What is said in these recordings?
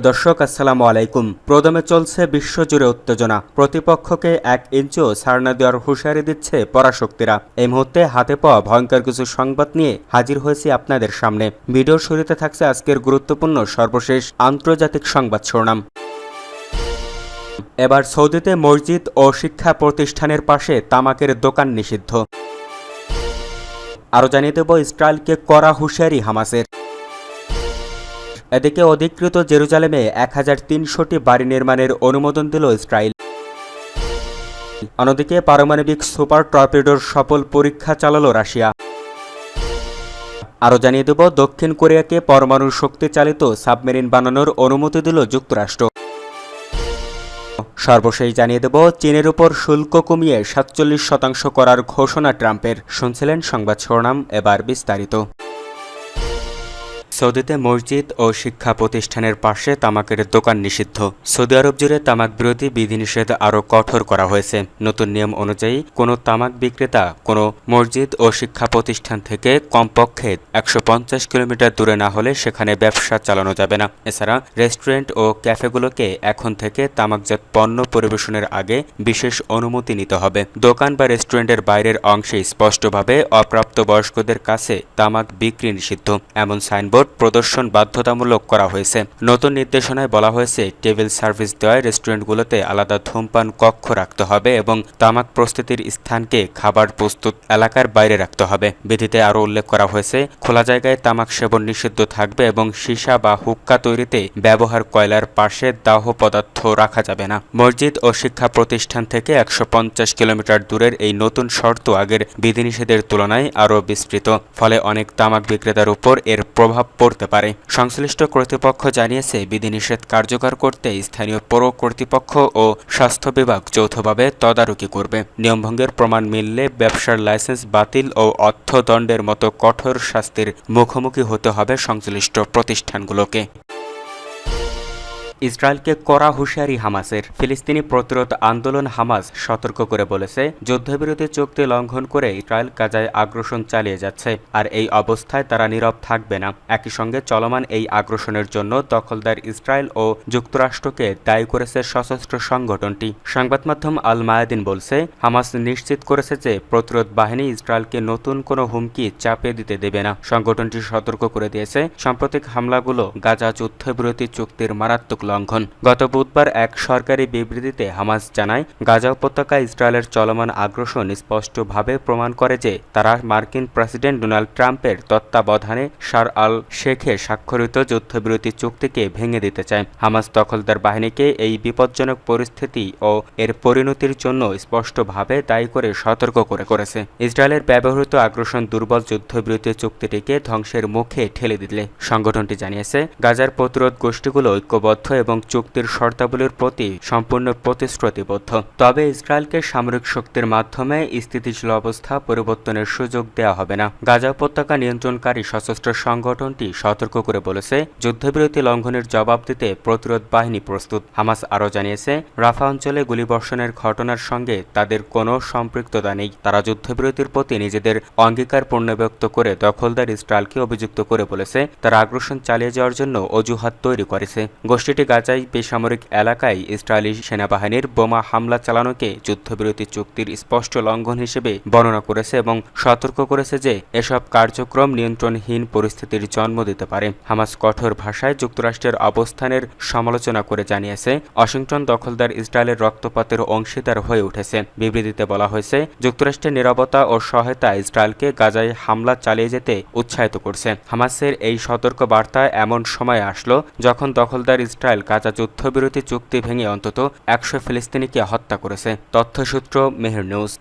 দর্শক, আসসালামু আলাইকুম। প্রদমে চলছে বিশ্বজুড়ে উত্তেজনা। প্রতিপক্ষকে এক ইঞ্চিও ছাড় না দেওয়ার হুঁশিয়ারি দিচ্ছে পরাশক্তিরা। এই মুহূর্তে হাতে পাওয়া ভয়ঙ্কর কিছু সংবাদ নিয়ে হাজির হয়েছি আপনাদের সামনে। ভিডিওর শুরুতে থাকছে আজকের গুরুত্বপূর্ণ সর্বশেষ আন্তর্জাতিক সংবাদ শিরোনাম। এবার সৌদিতে মসজিদ ও শিক্ষা প্রতিষ্ঠানের পাশে তামাকের দোকান নিষিদ্ধ। আরও জানিয়ে দেব ইসরায়েলকে কড়া হুঁশিয়ারি হামাসের। এদিকে অধিকৃত জেরুজালেমে এক হাজার তিনশোটি বাড়ি নির্মাণের অনুমোদন দিল ইসরায়েল। অন্যদিকে পারমাণবিক সুপার টর্পেডোর সফল পরীক্ষা চালালো রাশিয়া। আরও জানিয়ে দেব, দক্ষিণ কোরিয়াকে পরমাণু শক্তি চালিত সাবমেরিন বানানোর অনুমতি দিল যুক্তরাষ্ট্র। সর্বশেষ জানিয়ে দেব, চীনের উপর শুল্ক কমিয়ে সাতচল্লিশ শতাংশ করার ঘোষণা ট্রাম্পের। শুনছিলেন সংবাদ শিরোনাম, এবার বিস্তারিত। সৌদিতে মসজিদ ও শিক্ষা প্রতিষ্ঠানের পাশে তামাকের দোকান নিষিদ্ধ। সৌদি আরব জুড়ে তামাক বিরোধী বিধিনিষেধ আরও কঠোর করা হয়েছে। নতুন নিয়ম অনুযায়ী, কোনো তামাক বিক্রেতা, কোনো মসজিদ ও শিক্ষা প্রতিষ্ঠান থেকে কমপক্ষে একশো পঞ্চাশ কিলোমিটার দূরে না হলে সেখানে ব্যবসা চালানো যাবে না। এছাড়া, রেস্টুরেন্ট ও ক্যাফেগুলোকে এখন থেকে তামাকজাত পণ্য পরিবেশনের আগে বিশেষ অনুমতি নিতে হবে। দোকান বা রেস্টুরেন্টের বাইরের অংশে স্পষ্টভাবে অপ্রাপ্তবয়স্কদের কাছে তামাক বিক্রি নিষিদ্ধ। এমন সাইনবোর্ড প্রদর্শন বাধ্যতামূলক করা হয়েছে। নতুন নির্দেশনায় বলা হয়েছে, টেবিল সার্ভিস দেওয়ায় রেস্টুরেন্টগুলোতে আলাদা ধূমপান কক্ষ রাখতে হবে এবং তামাক প্রস্তুতির স্থানকে খাবার প্রস্তুত এলাকার বাইরে রাখতে হবে। বিধিতে আরও উল্লেখ করা হয়েছে, খোলা জায়গায় তামাক সেবন নিষিদ্ধ থাকবে এবং সীসা বা হুক্কা তৈরিতে ব্যবহার কয়লার পাশে দাহ পদার্থ রাখা যাবে না। মসজিদ ও শিক্ষা প্রতিষ্ঠান থেকে একশো পঞ্চাশ কিলোমিটার দূরের এই নতুন শর্ত আগের বিধিনিষেধের তুলনায় আরও বিস্তৃত। ফলে অনেক তামাক বিক্রেতার উপর এর প্রভাব পড়তে পারে। সংশ্লিষ্ট কর্তৃপক্ষ জানিয়েছে, বিধিনিষেধ কার্যকর করতে স্থানীয় পৌর কর্তৃপক্ষ ও স্বাস্থ্য বিভাগ যৌথভাবে তদারকি করবে। নিয়মভঙ্গের প্রমাণ মিললে ব্যবসার লাইসেন্স বাতিল ও অর্থদণ্ডের মতো কঠোর শাস্তির মুখোমুখি হতে হবে সংশ্লিষ্ট প্রতিষ্ঠানগুলোকে। ইসরায়েলকে কড়া হুঁশিয়ারি হামাসের। ফিলিস্তিনি প্রতিরোধ আন্দোলন হামাস সতর্ক করে বলেছে, যুদ্ধবিরতি চুক্তি লঙ্ঘন করে ইসরায়েল গাজায় আগ্রাসন চালিয়ে যাচ্ছে, আর এই অবস্থায় তারা নীরব থাকবে না। একই সঙ্গে চলমান এই আগ্রাসনের জন্য দখলদার ইসরায়েল ও যুক্তরাষ্ট্রকে দায়ী করেছে সশস্ত্র সংগঠনটি। সংবাদ মাধ্যম আল মায়াদিন বলছে, হামাস নিশ্চিত করেছে যে প্রতিরোধ বাহিনী ইসরায়েলকে নতুন কোনো হুমকি চাপে দিতে দেবে না। সংগঠনটি সতর্ক করে দিয়েছে, সাম্প্রতিক হামলাগুলো গাজা যুদ্ধবিরতি চুক্তির মারাত্মক লঙ্ঘন। গত বুধবার এক সরকারি বিবৃতিতে হামাস জানায়, গাজা উপত্যকা ইসরায়েলের চলমান আগ্রাসন স্পষ্টভাবে প্রমাণ করে যে তারা মার্কিন প্রেসিডেন্ট ডোনাল্ড ট্রাম্পের তত্ত্বাবধানে শার আল শেখে স্বাক্ষরিত যুদ্ধবিরতি চুক্তিকে ভেঙে দিতে চায়। হামাস দখলদার বাহিনীকে এই বিপজ্জনক পরিস্থিতি ও এর পরিণতির জন্য স্পষ্টভাবে দায়ী করে সতর্ক করে করেছে। ইসরায়েলের ব্যবহৃত আগ্রাসন দুর্বল যুদ্ধবিরতি চুক্তিটিকে ধ্বংসের মুখে ঠেলে দিলে। সংগঠনটি জানিয়েছে, গাজার প্রতিরোধ গোষ্ঠীগুলো ঐক্যবদ্ধ এবং চুক্তির শর্তাবলীর প্রতি সম্পূর্ণ প্রতিশ্রুতিবদ্ধ। তবে ইসরায়েলকে সামরিক শক্তির মাধ্যমে স্থিতিশীল অবস্থা পরিবর্তনের সুযোগ দেওয়া হবে না। গাজা উপত্যকা নিয়ন্ত্রণকারী সশস্ত্র সংগঠনটি সতর্ক করে বলেছে, যুদ্ধবিরতি লঙ্ঘনের জবাব দিতে প্রতিরোধ বাহিনী প্রস্তুত। হামাস আরও জানিয়েছে, রাফা অঞ্চলে গুলিবর্ষণের ঘটনার সঙ্গে তাদের কোনো সম্পৃক্ততা নেই। তারা যুদ্ধবিরতির প্রতি নিজেদের অঙ্গীকার পুনর্ব্যক্ত করে দখলদার ইসরায়েলকে অভিযুক্ত করে বলেছে, তারা আগ্রাসন চালিয়ে যাওয়ার জন্য অজুহাত তৈরি করেছে। গোষ্ঠীটি গাজায় বেসামরিক এলাকায় ইসরায়েলি সেনাবাহিনীর বোমা হামলা চালানোকে যুদ্ধবিরতি চুক্তির স্পষ্ট লঙ্ঘন হিসেবে বর্ণনা করেছে এবং সতর্ক করেছে যে এসব কার্যক্রম নিয়ন্ত্রণহীন পরিস্থিতির জন্ম দিতে পারে। হামাস কঠোর ভাষায় যুক্তরাষ্ট্রের অবস্থানের সমালোচনা করে জানিয়েছে, ওয়াশিংটন দখলদার ইসরায়েলের রক্তপাতের অংশীদার হয়ে উঠেছে। বিবৃতিতে বলা হয়েছে, যুক্তরাষ্ট্রের নিরাপত্তা ও সহায়তা ইসরায়েলকে গাজায় হামলা চালিয়ে যেতে উৎসাহিত করছে। হামাসের এই সতর্ক বার্তা এমন সময় আসলো যখন দখলদার ইসরায়েল গাজা যুদ্ধবিরতি চুক্তি ভেঙে অন্তত একশো ফিলিস্তিনিকে হত্যা করেছে তথ্যসূত্র মেহের নিউজ।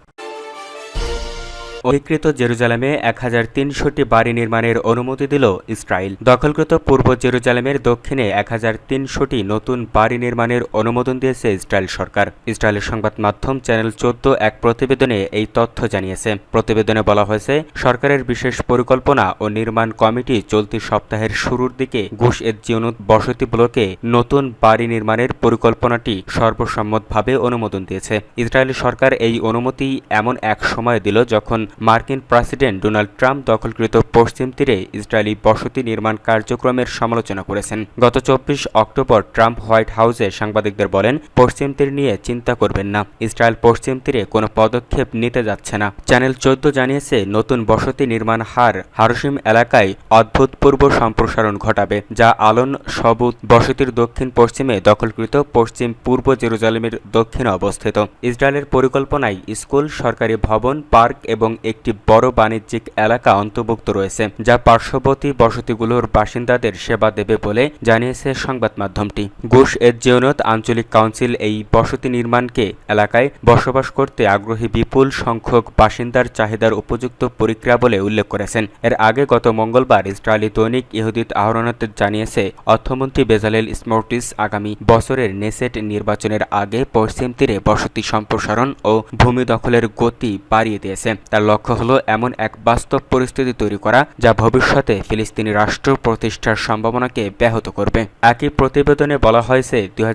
অধিকৃত জেরুজালেমে এক হাজার তিনশোটি বাড়ি নির্মাণের অনুমতি দিল ইসরায়েল। দখলকৃত পূর্ব জেরুজালেমের দক্ষিণে এক হাজার তিনশোটি নতুন বাড়ি নির্মাণের অনুমোদন দিয়েছে ইসরায়েল সরকার। ইসরায়েলের সংবাদ মাধ্যম চ্যানেল চোদ্দ এক প্রতিবেদনে এই তথ্য জানিয়েছে। প্রতিবেদনে বলা হয়েছে, সরকারের বিশেষ পরিকল্পনা ও নির্মাণ কমিটি চলতি সপ্তাহের শুরুর দিকে ঘুষ এজিউনুত বসতি ব্লকে নতুন বাড়ি নির্মাণের পরিকল্পনাটি সর্বসম্মতভাবে অনুমোদন দিয়েছে। ইসরায়েলি সরকার এই অনুমতি এমন এক সময় দিল যখন মার্কিন প্রেসিডেন্ট ডোনাল্ড ট্রাম্প দখলকৃত পশ্চিম তীরে ইসরায়েলি বসতি নির্মাণ কার্যক্রমের সমালোচনা করেছেন। গত চব্বিশ অক্টোবর ট্রাম্প হোয়াইট হাউসে সাংবাদিকদের বলেন, পশ্চিম তীর নিয়ে চিন্তা করবেন না। ইসরায়েল পশ্চিম তীরে কোনো পদক্ষেপ নিতে যাচ্ছে না। চ্যানেল চোদ্দ জানিয়েছে, নতুন বসতি নির্মাণ হার হারসিম এলাকায় অদ্ভুতপূর্ব সম্প্রসারণ ঘটাবে, যা আলন সবুজ বসতির দক্ষিণ পশ্চিমে দখলকৃত পশ্চিম পূর্ব জেরুজালেমের দক্ষিণে অবস্থিত। ইসরায়েলের পরিকল্পনায় স্কুল, সরকারি ভবন, পার্ক এবং একটি বড় বাণিজ্যিক এলাকা অন্তর্ভুক্ত রয়েছে, যা পার্শ্ববর্তী বসতিগুলোর বাসিন্দাদের সেবা দেবে বলে জানিয়েছে সংবাদ মাধ্যমটি। গুশ এজিওনত আঞ্চলিক কাউন্সিল এই বসতি নির্মাণকে এলাকায় বসবাস করতে আগ্রহী বিপুল সংখ্যক বাসিন্দার চাহিদার উপযুক্ত পরিক্রিয়া বলে উল্লেখ করেছেন। এর আগে গত মঙ্গলবার ইসরায়েলি দৈনিক ইহুদিত আহরণত জানিয়েছে, অর্থমন্ত্রী বেজালেল স্মর্টিস আগামী বছরের নেসেট নির্বাচনের আগে পশ্চিম তীরে বসতি সম্প্রসারণ ও ভূমি দখলের গতি বাড়িয়ে দিয়েছে। তার লক্ষ্য হলো এমন এক বাস্তব পরিস্থিতি তৈরি করা যা ভবিষ্যতে ফিলিস্তিনি রাষ্ট্র প্রতিষ্ঠার সম্ভাবনাকে ব্যাহত করবে। একই প্রতিবেদনে বলা হয়েছে, দুই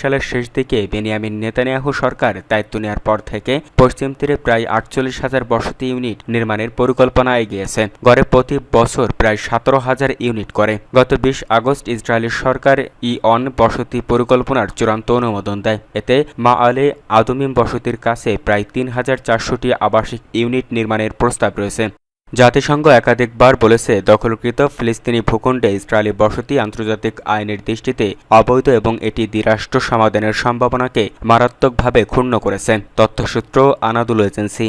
সালের শেষ দিকে বেনিয়ামিন নেতানিয়াহু সরকার দায়িত্ব নেওয়ার পর থেকে পশ্চিম তীরে প্রায় আটচল্লিশ হাজার বসতি ইউনিট নির্মাণের পরিকল্পনা এগিয়েছে। গড়ে প্রতি বছর প্রায় সতেরো হাজার ইউনিট করে। গত বিশ আগস্ট ইসরায়েলি সরকার ই অন বসতি পরিকল্পনার চূড়ান্ত অনুমোদন দেয়। এতে মা আলে আদমিম বসতির কাছে প্রায় তিন হাজার চারশোটি আবাসিক ইউনিট নির্মাণের প্রস্তাব রয়েছে। জাতিসংঘ একাধিকবার বলেছে, দখলকৃত ফিলিস্তিনি ভূখণ্ডে ইসরায়েলি বসতি আন্তর্জাতিক আইনের দৃষ্টিতে অবৈধ এবং এটি দ্বিরাষ্ট্র সমাধানের সম্ভাবনাকে মারাত্মকভাবে ক্ষুণ্ণ করেছে, তথ্যসূত্র আনাদুল এজেন্সি।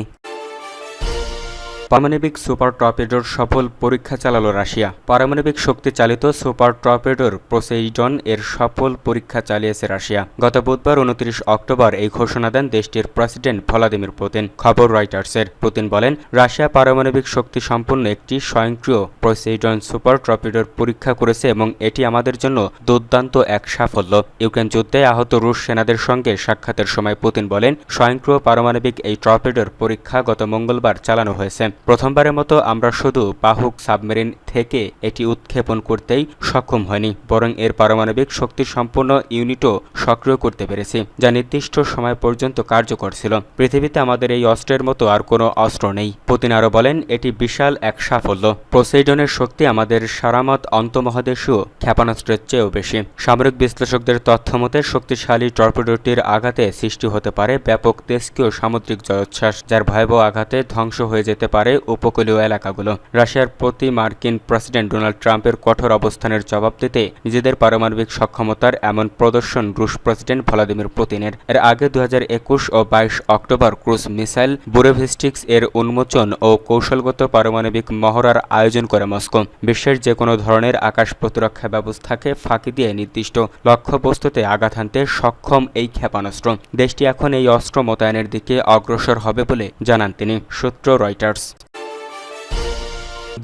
পারমাণবিক সুপার টর্পেডোর সফল পরীক্ষা চালালো রাশিয়া। পারমাণবিক শক্তি চালিত সুপার টর্পেডোর প্রোসেইডন এর সফল পরীক্ষা চালিয়েছে রাশিয়া। গত বুধবার উনত্রিশ অক্টোবর এই ঘোষণা দেন দেশটির প্রেসিডেন্ট ভলাদিমির পুতিন, খবর রয়টার্সের। পুতিন বলেন, রাশিয়া পারমাণবিক শক্তি সম্পন্ন একটি স্বয়ংক্রিয় প্রোসেইডন সুপার টর্পেডোর পরীক্ষা করেছে এবং এটি আমাদের জন্য দুর্দান্ত এক সাফল্য। ইউক্রেন যুদ্ধে আহত রুশ সেনাদের সঙ্গে সাক্ষাতের সময় পুতিন বলেন, স্বয়ংক্রিয় পারমাণবিক এই টর্পেডোর পরীক্ষা গত মঙ্গলবার চালানো হয়েছে। প্রথমবারের মতো আমরা শুধু বাহুক সাবমেরিন থেকে এটি উৎক্ষেপণ করতেই সক্ষম হয়নি, বরং এর পারমাণবিক শক্তি সম্পূর্ণ ইউনিটও সক্রিয় করতে পেরেছি, যা নির্দিষ্ট সময় পর্যন্ত কার্যকর ছিল। পৃথিবীতে আমাদের এই অস্ত্রের মতো আর কোনো অস্ত্র নেই। পুতিন আরও বলেন, এটি বিশাল এক সাফল্য। প্রোসেইডনের শক্তি আমাদের সারামত অন্তমহাদেশীয় ক্ষেপণাস্ত্রের চেয়েও বেশি। সামরিক বিশ্লেষকদের তথ্য মতে শক্তিশালী টর্পেডোটির আঘাতে সৃষ্টি হতে পারে ব্যাপক তেজকীয় সামুদ্রিক জলোচ্ছ্বাস, যার ভয়াবহ আঘাতে ধ্বংস হয়ে যেতে পারে উপকূলীয় এলাকাগুলো। রাশিয়ার প্রতি মার্কিন প্রেসিডেন্ট ডোনাল্ড ট্রাম্পের কঠোর অবস্থানের জবাব দিতে নিজেদের পারমাণবিক সক্ষমতার এমন প্রদর্শন রুশ প্রেসিডেন্ট ভলাদিমির পুতিনের। এর আগে দু হাজার একুশ ও বাইশ অক্টোবর ক্রুজ মিসাইল, বুরেভিস্টিক্স এর উন্মোচন ও কৌশলগত পারমাণবিক মহড়ার আয়োজন করে মস্কো। বিশ্বের যে কোনো ধরনের আকাশ প্রতিরক্ষা ব্যবস্থাকে ফাঁকি দিয়ে নির্দিষ্ট লক্ষ্যবস্তুতে আঘাত হানতে সক্ষম এই ক্ষেপণাস্ত্র। দেশটি এখন এই অস্ত্র মোতায়েনের দিকে অগ্রসর হবে বলে জানান তিনি। সূত্র রয়টার্স।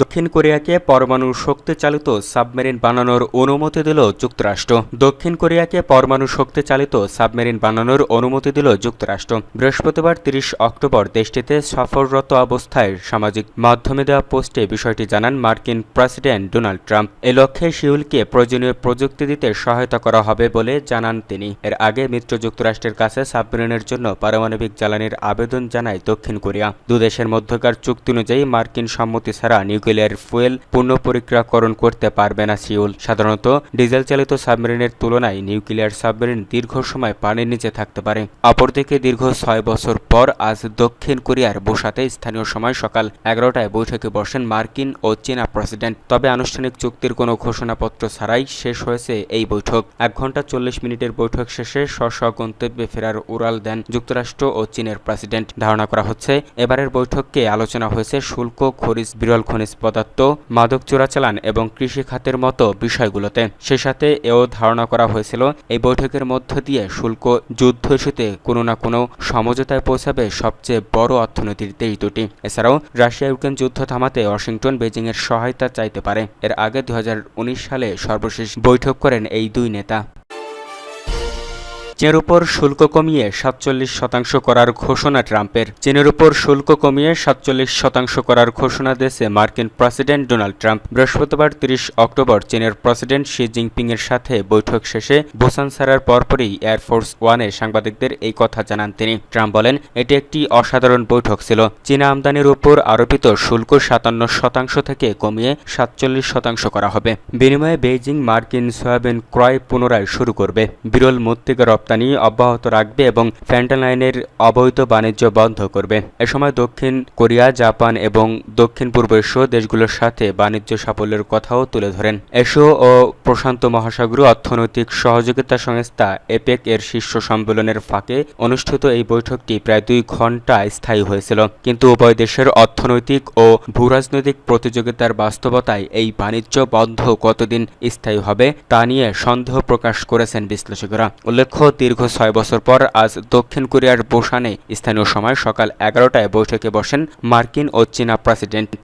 দক্ষিণ কোরিয়াকে পরমাণু শক্তি চালিত সাবমেরিন বানানোর অনুমতি দিল যুক্তরাষ্ট্র। দক্ষিণ কোরিয়াকে পরমাণু শক্তি চালিত সাবমেরিন বানানোর অনুমতি দিল যুক্তরাষ্ট্র। বৃহস্পতিবার তিরিশ অক্টোবর দেশটিতে সফররত অবস্থায় সামাজিক মাধ্যমে দেওয়া পোস্টে বিষয়টি জানান মার্কিন প্রেসিডেন্ট ডোনাল্ড ট্রাম্প। এ লক্ষ্যে শিউলকে প্রয়োজনীয় প্রযুক্তি দিতে সহায়তা করা হবে বলে জানান তিনি। এর আগে মিত্র যুক্তরাষ্ট্রের কাছে সাবমেরিনের জন্য পারমাণবিক জ্বালানির আবেদন জানায় দক্ষিণ কোরিয়া। দুদেশের মধ্যকার চুক্তি অনুযায়ী মার্কিন সম্মতি ছাড়া নিউক্লিয়ার ফুয়েল পুনঃ পরিক্রিয়াকরণ করতে পারবে না সিউল। সাধারণত ডিজেল চালিত সাবমেরিনের তুলনায় নিউক্লিয়ার সাবমেরিন দীর্ঘ সময় পানির নিচে থাকতে পারে। অপরদিকে দীর্ঘ ছয় বছর পর আজ দক্ষিণ কোরিয়ার বোসাতে স্থানীয় সময় সকাল এগারোটায় বৈঠকে বসেন মার্কিন ও চীনা প্রেসিডেন্ট। তবে আনুষ্ঠানিক চুক্তির কোনো ঘোষণাপত্র ছাড়াই শেষ হয়েছে এই বৈঠক। এক ঘণ্টা চল্লিশ মিনিটের বৈঠক শেষে স্ব স্ব গন্তব্যে ফেরার উড়াল দেন যুক্তরাষ্ট্র ও চীনের প্রেসিডেন্ট। ধারণা করা হচ্ছে, এবারের বৈঠককে আলোচনা হয়েছে শুল্ক খনিজ বিরল খনিজ পদার্থ মাদক চোরাচালান এবং কৃষি খাতের মতো বিষয়গুলোতে। সে সাথে এও ধারণা করা হয়েছিল, এই বৈঠকের মধ্য দিয়ে শুল্ক যুদ্ধ ইস্যুতে কোনো না কোনো সমঝোতায় পৌঁছাবে সবচেয়ে বড় অর্থনীতির দেশ দুটি। এছাড়াও রাশিয়া ইউক্রেন যুদ্ধ থামাতে ওয়াশিংটন বেজিং এর সহায়তা চাইতে পারে। এর আগে দু হাজার উনিশ সালে সর্বশেষ বৈঠক করেন এই দুই নেতা। চীনের উপর শুল্ক কমিয়ে সাতচল্লিশ শতাংশ করার ঘোষণা ট্রাম্পের। চীনের উপর শুল্ক কমিয়ে সাতচল্লিশ শতাংশ করার ঘোষণা দিয়েছে মার্কিন প্রেসিডেন্ট ডোনাল্ড ট্রাম্প। বৃহস্পতিবার তিরিশ অক্টোবর চীনের প্রেসিডেন্ট শি জিনপিং এর সাথে বৈঠক শেষে বুসান ছাড়ার পরপরই এয়ারফোর্স ওয়ানে সাংবাদিকদের এই কথা জানান তিনি। ট্রাম্প বলেন, এটি একটি অসাধারণ বৈঠক ছিল। চীনা আমদানির উপর আরোপিত শুল্ক সাতান্ন শতাংশ থেকে কমিয়ে সাতচল্লিশ শতাংশ করা হবে। বিনিময়ে বেইজিং মার্কিন সয়াবিন ক্রয় পুনরায় শুরু করবে। বিরল মূর্তিকা রপ্তানি অব্যাহত রাখবে এবং ফ্যান্টালাইনের অবৈধ বাণিজ্য বন্ধ করবে। এ সময় দক্ষিণ কোরিয়া, জাপান এবং দক্ষিণ পূর্ব এশীয় দেশগুলোর সাথে বাণিজ্য সাফল্যের কথাও তুলে ধরেন। এশীয় ও প্রশান্ত মহাসাগরীয় অর্থনৈতিক সহযোগিতা সংস্থা এপেক এর শীর্ষ সম্মেলনের ফাঁকে অনুষ্ঠিত এই বৈঠকটি প্রায় দুই ঘণ্টা স্থায়ী হয়েছিল। কিন্তু উভয় দেশের অর্থনৈতিক ও ভূরাজনৈতিক প্রতিযোগিতার বাস্তবতায় এই বাণিজ্য বন্ধ কতদিন স্থায়ী হবে তা নিয়ে সন্দেহ প্রকাশ করেছেন বিশ্লেষকরা। উল্লেখ্য দীর্ঘ ছয় বছর পর আজ দক্ষিণ কোরিয়ার বোসানে স্থানীয় সময় সকাল এগারোটায় বৈঠকে বসেন মার্কিন ও চীনা প্রেসিডেন্ট।